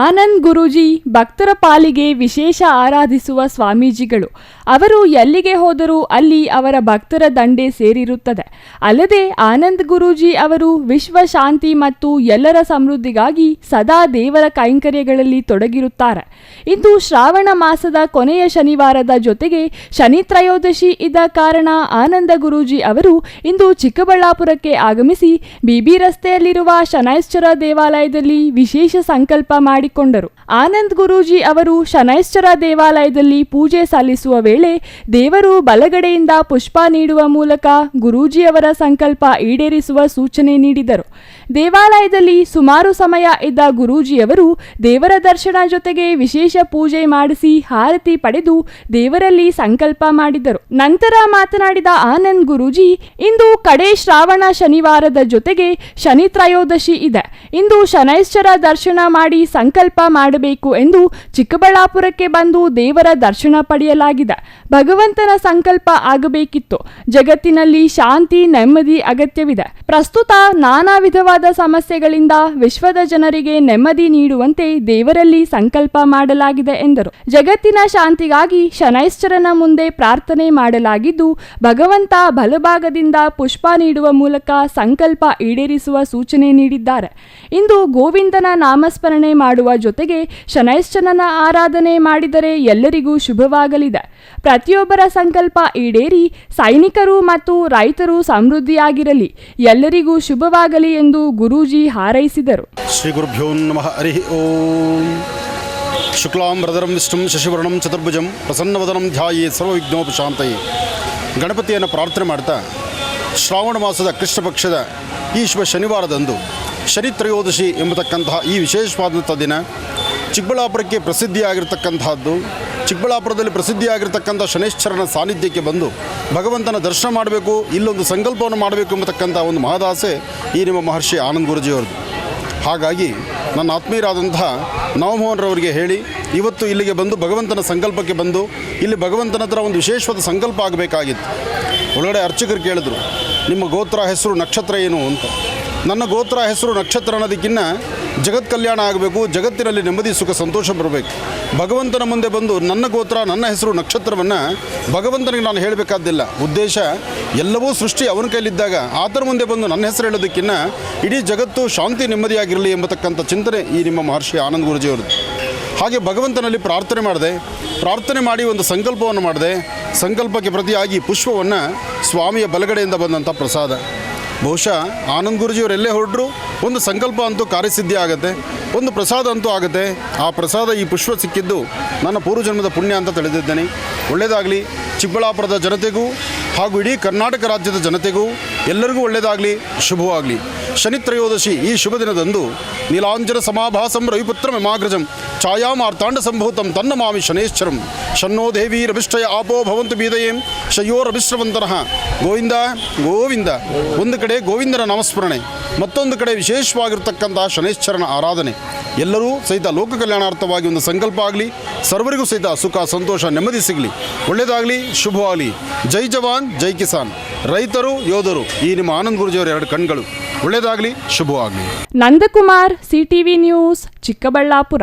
ಆನಂದ್ ಗುರೂಜಿ ಭಕ್ತರ ಪಾಲಿಗೆ ವಿಶೇಷ ಆರಾಧಿಸುವ ಸ್ವಾಮೀಜಿಗಳು. ಅವರು ಎಲ್ಲಿಗೆ ಹೋದರೂ ಅಲ್ಲಿ ಅವರ ಭಕ್ತರ ದಂಡೆ ಸೇರಿರುತ್ತದೆ. ಅಲ್ಲದೆ ಆನಂದ್ ಗುರೂಜಿ ಅವರು ವಿಶ್ವ ಶಾಂತಿ ಮತ್ತು ಎಲ್ಲರ ಸಮೃದ್ಧಿಗಾಗಿ ಸದಾ ದೇವರ ಕೈಂಕರ್ಯಗಳಲ್ಲಿ ತೊಡಗಿರುತ್ತಾರೆ. ಇಂದು ಶ್ರಾವಣ ಮಾಸದ ಕೊನೆಯ ಶನಿವಾರದ ಜೊತೆಗೆ ಶನಿ ತ್ರಯೋದಶಿ ಇದ್ದ ಕಾರಣ ಆನಂದ ಗುರೂಜಿ ಅವರು ಇಂದು ಚಿಕ್ಕಬಳ್ಳಾಪುರಕ್ಕೆ ಆಗಮಿಸಿ ಬಿಬಿ ರಸ್ತೆಯಲ್ಲಿರುವ ಶನೈಶ್ಚರ ದೇವಾಲಯದಲ್ಲಿ ವಿಶೇಷ ಸಂಕಲ್ಪ ಮಾಡಿಕೊಂಡರು. ಆನಂದ್ ಗುರೂಜಿ ಅವರು ಶನೈಶ್ಚರ ದೇವಾಲಯದಲ್ಲಿ ಪೂಜೆ ಸಲ್ಲಿಸುವ ವೇಳೆ ದೇವರು ಬಲಗಡೆಯಿಂದ ಪುಷ್ಪ ನೀಡುವ ಮೂಲಕ ಗುರೂಜಿಯವರ ಸಂಕಲ್ಪ ಈಡೇರಿಸುವ ಸೂಚನೆ ನೀಡಿದರು. ದೇವಾಲಯದಲ್ಲಿ ಸುಮಾರು ಸಮಯ ಇದ್ದ ಗುರೂಜಿಯವರು ದೇವರ ದರ್ಶನ ಜೊತೆಗೆ ವಿಶೇಷ ಪೂಜೆ ಮಾಡಿಸಿ ಹಾರತಿ ಪಡೆದು ದೇವರಲ್ಲಿ ಸಂಕಲ್ಪ ಮಾಡಿದರು. ನಂತರ ಮಾತನಾಡಿದ ಆನಂದ್ ಗುರೂಜಿ, ಇಂದು ಕಡೆ ಶ್ರಾವಣ ಶನಿವಾರದ ಜೊತೆಗೆ ಶನಿ ತ್ರಯೋದಶಿ ಇದೆ. ಇಂದು ಶನೈಶ್ಚರ ದರ್ಶನ ಮಾಡಿ ಸಂಕಲ್ಪ ಮಾಡಬೇಕು ಎಂದು ಚಿಕ್ಕಬಳ್ಳಾಪುರಕ್ಕೆ ಬಂದು ದೇವರ ದರ್ಶನ ಪಡೆಯಲಾಗಿದೆ. ಭಗವಂತನ ಸಂಕಲ್ಪ ಆಗಬೇಕಿತ್ತು. ಜಗತ್ತಿನಲ್ಲಿ ಶಾಂತಿ, ನೆಮ್ಮದಿ ಅಗತ್ಯವಿದೆ. ಪ್ರಸ್ತುತ ನಾನಾ ವಿಧವಾದ ಸಮಸ್ಯೆಗಳಿಂದ ವಿಶ್ವದ ಜನರಿಗೆ ನೆಮ್ಮದಿ ನೀಡುವಂತೆ ದೇವರಲ್ಲಿ ಸಂಕಲ್ಪ ಮಾಡಲಾಗಿದೆ ಎಂದರು. ಜಗತ್ತಿನ ಶಾಂತಿಗಾಗಿ ಶನೈಶ್ಚರನ ಮುಂದೆ ಪ್ರಾರ್ಥನೆ ಮಾಡಲಾಗಿದ್ದು, ಭಗವಂತ ಬಲಭಾಗದಿಂದ ಪುಷ್ಪ ನೀಡುವ ಮೂಲಕ ಸಂಕಲ್ಪ ಈಡೇರಿಸುವ ಸೂಚನೆ ನೀಡಿದ್ದಾರೆ. ಇಂದು ಗೋವಿಂದನ ನಾಮಸ್ಮರಣೆ ಮಾಡುವ ಜೊತೆಗೆ ಶನೈಶ್ಚನನ ಆರಾಧನೆ ಮಾಡಿದರೆ ಎಲ್ಲರಿಗೂ ಶುಭವಾಗಲಿದೆ. ಪ್ರತಿಯೊಬ್ಬರ ಸಂಕಲ್ಪ ಈಡೇರಿ ಸೈನಿಕರು ಮತ್ತು ರೈತರು ಸಮೃದ್ಧಿಯಾಗಿರಲಿ. ಎಲ್ಲರಿಗೂ ಶುಭವಾಗಲಿ ಎಂದು ಗುರೂಜಿ ಹಾರೈಸಿದರು. ಶ್ರೀ ಗುರುಭ್ಯೋ ನಮಃ. ಹರಿ ಓಂ. ಶುಕ್ಲಾಂ ವರದರಂ ವಿಷ್ಣು ಶಶಿವರ್ಣಂ ಚತುರ್ಭುಜಂ ಪ್ರಸನ್ನವದನಂ ಧ್ಯಾಯೇ ಸರ್ವವಿಘ್ನೋಪಶಾಂತಯೇ ಗಣಪತಿಯನ್ನು ಪ್ರಾರ್ಥನೆ ಮಾಡ್ತಾ ಶ್ರಾವಣ ಮಾಸದ ಕೃಷ್ಣ ಪಕ್ಷದ ಈ ಶುಭ ಶನಿವಾರದಂದು ಶನಿ ತ್ರಯೋದಶಿ ಎಂಬತಕ್ಕಂತಹ ಈ ವಿಶೇಷವಾದಂಥ ದಿನ ಚಿಕ್ಕಬಳ್ಳಾಪುರಕ್ಕೆ ಪ್ರಸಿದ್ಧಿಯಾಗಿರ್ತಕ್ಕಂತಹದ್ದು, ಚಿಕ್ಕಬಳ್ಳಾಪುರದಲ್ಲಿ ಪ್ರಸಿದ್ಧಿಯಾಗಿರ್ತಕ್ಕಂಥ ಶನೇಶ್ವರನ ಸಾನ್ನಿಧ್ಯಕ್ಕೆ ಬಂದು ಭಗವಂತನ ದರ್ಶನ ಮಾಡಬೇಕು, ಇಲ್ಲೊಂದು ಸಂಕಲ್ಪವನ್ನು ಮಾಡಬೇಕು ಎಂಬತಕ್ಕಂಥ ಒಂದು ಮಹದಾಸೆ ಈ ನಿಮ್ಮ ಮಹರ್ಷಿ ಆನಂದ್ ಗುರುಜಿಯವರದು ಹಾಗಾಗಿ ನನ್ನ ಆತ್ಮೀಯರಾದಂತಹ ನವಮೋಹನ್ರವರಿಗೆ ಹೇಳಿ, ಇವತ್ತು ಇಲ್ಲಿಗೆ ಬಂದು ಭಗವಂತನ ಸಂಕಲ್ಪಕ್ಕೆ ಬಂದು, ಇಲ್ಲಿ ಭಗವಂತನ ಹತ್ರ ಒಂದು ವಿಶೇಷವಾದ ಸಂಕಲ್ಪ ಆಗಬೇಕಾಗಿತ್ತು. ಒಳಗಡೆ ಅರ್ಚಕರು ಕೇಳಿದ್ರು, ನಿಮ್ಮ ಗೋತ್ರ ಹೆಸರು ನಕ್ಷತ್ರ ಏನು ಅಂತ. ನನ್ನ ಗೋತ್ರ ಹೆಸರು ನಕ್ಷತ್ರ ಅನ್ನೋದಕ್ಕಿನ್ನ ಜಗತ್ ಕಲ್ಯಾಣ ಆಗಬೇಕು, ಜಗತ್ತಿನಲ್ಲಿ ನೆಮ್ಮದಿ, ಸುಖ, ಸಂತೋಷ ಬರಬೇಕು. ಭಗವಂತನ ಮುಂದೆ ಬಂದು ನನ್ನ ಗೋತ್ರ, ನನ್ನ ಹೆಸರು ನಕ್ಷತ್ರವನ್ನು ಭಗವಂತನಿಗೆ ನಾನು ಹೇಳಬೇಕಾದ್ದಿಲ್ಲ. ಉದ್ದೇಶ, ಎಲ್ಲವೂ ಸೃಷ್ಟಿ ಅವನ ಕೈಲಿದ್ದಾಗ ಆತನ ಮುಂದೆ ಬಂದು ನನ್ನ ಹೆಸರು ಹೇಳೋದಕ್ಕಿನ್ನ ಇಡೀ ಜಗತ್ತು ಶಾಂತಿ, ನೆಮ್ಮದಿಯಾಗಿರಲಿ ಎಂಬತಕ್ಕಂಥ ಚಿಂತನೆ ಈ ನಿಮ್ಮ ಮಹರ್ಷಿ ಆನಂದ್ ಗುರುಜಿಯವ್ರದ್ದು. ಹಾಗೆ ಭಗವಂತನಲ್ಲಿ ಪ್ರಾರ್ಥನೆ ಮಾಡಿದೆ. ಪ್ರಾರ್ಥನೆ ಮಾಡಿ ಒಂದು ಸಂಕಲ್ಪವನ್ನು ಮಾಡಿದೆ. ಸಂಕಲ್ಪಕ್ಕೆ ಪ್ರತಿಯಾಗಿ ಪುಷ್ಪವನ್ನು ಸ್ವಾಮಿಯ ಬಲಗಡೆಯಿಂದ ಬಂದಂಥ ಪ್ರಸಾದ. ಬಹುಶಃ ಆನಂದ್ ಗುರುಜಿಯವರು ಎಲ್ಲೇ ಹೊರಟರು? ಒಂದು ಸಂಕಲ್ಪ ಅಂತೂ ಕಾರ್ಯಸಿದ್ಧಿ ಆಗುತ್ತೆ, ಒಂದು ಪ್ರಸಾದ ಅಂತೂ ಆಗುತ್ತೆ. ಆ ಪ್ರಸಾದ ಈ ಪುಷ್ಪ ಸಿಕ್ಕಿದ್ದು ನನ್ನ ಪೂರ್ವಜನ್ಮದ ಪುಣ್ಯ ಅಂತ ತಿಳಿದಿದ್ದೇನೆ. ಒಳ್ಳೆಯದಾಗಲಿ ಚಿಕ್ಕಬಳ್ಳಾಪುರದ ಜನತೆಗೂ ಹಾಗೂ ಇಡೀ ಕರ್ನಾಟಕ ರಾಜ್ಯದ ಜನತೆಗೂ. ಎಲ್ಲರಿಗೂ ಒಳ್ಳೆಯದಾಗಲಿ ಶುಭವಾಗಲಿ. ಶನಿ ತ್ರಯೋದಶಿ ಈ ಶುಭ ದಿನದಂದು ನೀಲಾಂಜನ ಸಮಾಭಾಸಂ ರವಿಪುತ್ರ ಮಮಾಗ್ರಜಂ ಛಾಯಾಮಾರ್ತಾಂಡ ಸಂಭೂತಂ ತನ್ನ ಮಾಮಿ ಶನೇಶ್ವರಂ. ಶನ್ನೋ ದೇವಿ ರವಿಷ್ಠಯ ಆಪೋ ಭವಂತು ಬೀದಯೇಂ ಶಯ್ಯೋ ರಭಿಶ್ರವಂತನಃ ಗೋವಿಂದ ಗೋವಿಂದ. ಒಂದು ಕಡೆ ಗೋವಿಂದನ ನಾಮಸ್ಮರಣೆ, ಮತ್ತೊಂದು ಕಡೆ ವಿಶೇಷವಾಗಿರ್ತಕ್ಕಂಥ ಶನೇಶ್ವರನ ಆರಾಧನೆ. ಎಲ್ಲರೂ ಸಹಿತ ಲೋಕ ಕಲ್ಯಾಣಾರ್ಥವಾಗಿ ಒಂದು ಸಂಕಲ್ಪ ಆಗಲಿ, ಸರ್ವರಿಗೂ ಸಹಿತ ಸುಖ, ಸಂತೋಷ, ನೆಮ್ಮದಿ ಸಿಗಲಿ. ಒಳ್ಳೆಯದಾಗಲಿ ಶುಭವಾಗಲಿ. ಜೈ ಜವಾನ್, ಜೈ ಕಿಸಾನ್. ರೈತರು ಯೋಧರು ಈ ನಿಮ್ಮ ಆನಂದ್ ಗುರುಜಿಯವರ ಎರಡು ಕಣ್ಗಳು. ಒಳ್ಳೇದಾಗ್ಲಿ ಶುಭವಾಗಲಿ. Nandakumar CTV news Chikkaballapur.